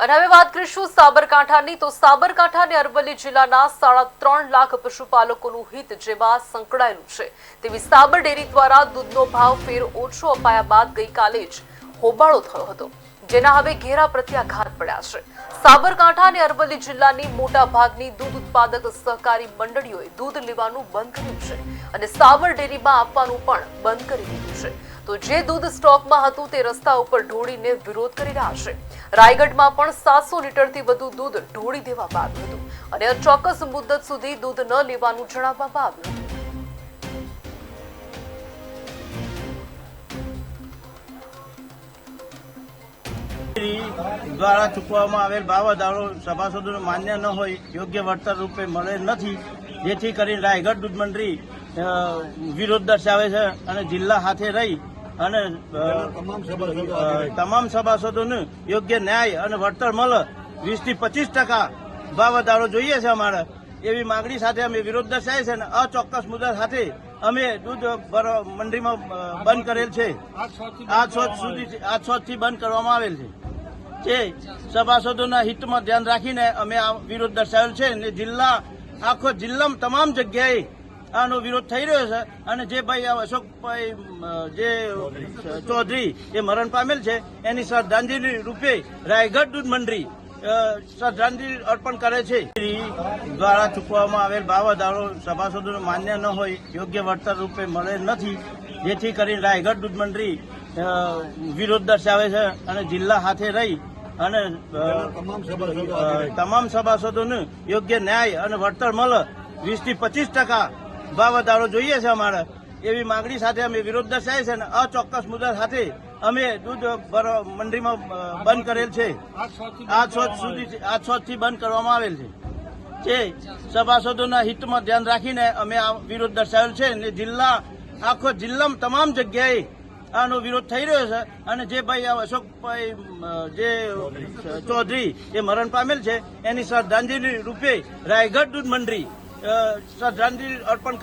અને હવે વાત કરીશું સાબરકાંઠાની. તો સાબરકાંઠા અને અરવલ્લી જિલ્લાના સાડા ત્રણ લાખ પશુપાલકોનું હિત જેમાં સંકળાયેલું છે. તેવી સાબર ડેરી દ્વારા દૂધનો ભાવ ફેર ઓછો અપાયા બાદ ગઈકાલે જ હોબાળો થયો હતો. જેના હવે ઘેરા પ્રત્યાઘાત પડ્યા છે. સાબરકાંઠા અને અરવલ્લી જિલ્લાની મોટા ભાગની દૂધ ઉત્પાદક સહકારી મંડળીઓએ દૂધ લેવાનું બંધ કર્યું છે અને સાબર ડેરીમાં આપવાનું પણ બંધ કરી દીધું છે. તો જે દૂધ સ્ટોકમાં હતું તે રસ્તા ઉપર ઢોળીને વિરોધ કરી રહ્યા છે. રાયગઢમાં પણ સાતસો લીટરથી વધુ દૂધ ઢોળી દેવામાં આવ્યું હતું અને અચોક્કસ મુદ્દત સુધી દૂધ ન લેવાનું જણાવવામાં આવ્યું હતું. દ્વારા ચૂકવવામાં આવેલ ભાવ વધારો સભાસદોને માન્ય ન હોય યોગ્ય વળતર રૂપે મળે નથી જેથી કરીને રાયગઢ દૂધ મંડળી વિરોધ દર્શાવે છે અને જિલ્લા હાથે રહી અને તમામ સભાસદોને યોગ્ય ન્યાય અને વળતર મળે. વીસથી પચીસ ટકા ભાવ વધારો જોઈએ છે અમારે. એવી માંગણી સાથે અમે વિરોધ દર્શાવીએ છીએ અને અચોક્કસ મુદ્દા સાથે અમે દૂધ મંડળીમાં બંધ કરેલ છે. આ છોજ સુધી આ છોજથી બંધ કરવામાં આવેલ છે. જે સભાસદોના હિતમાં ધ્યાન રાખીને અમે આ વિરોધ દર્શાવેલ છે અને જિલ્લા, આખો જિલ્લામાં તમામ જગ્યાએ આનો વિરોધ થઈ રહ્યો છે અને જે ભાઈ અશોકભાઈ જે ચૌધરી એ મરણ પામેલ છે, એની શ્રદ્ધાંજલિ રૂપે રાયગઢ દૂધ મંડળી શ્રદ્ધાંજલિ અર્પણ કરે છે. દ્વારા ચૂકવવામાં આવેલ ભાવ વધારો સભાસદોને માન્ય ન હોય, યોગ્ય વળતર રૂપે મળે નથી. જેથી કરીને રાયગઢ દૂધ મંડળી વિરોધ દર્શાવે છે અને જિલ્લા હાથે રહી અને તમામ સભાસદોને યોગ્ય ન્યાય અને વળતર મળે. વીસથી પચીસ ટકા ભાવ વધારો જોઈએ છે અમારે. એવી માંગણી સાથે અમે વિરોધ દર્શાવીએ છીએ અને અચોક્કસ મુદ્દા સાથે અમે દૂધ મંડળીમાં બંધ કરેલ છે. આ છોજ સુધી આ છોજથી બંધ કરવામાં આવેલ છે. જે સભાસદોના હિતમાં ધ્યાન રાખીને અમે આ વિરોધ દર્શાવેલ છે અને જિલ્લા આખો જિલ્લામાં તમામ જગ્યાએ આનો વિરોધ થઈ રહ્યો છે અને જે ભાઈ અશોકભાઈ જે ચૌધરી એ મરણ પામેલ છે, એની શ્રદ્ધાંજલિ રૂપે રાયગઢ દૂધ મંડળી શ્રદ્ધાંજલિ અર્પણ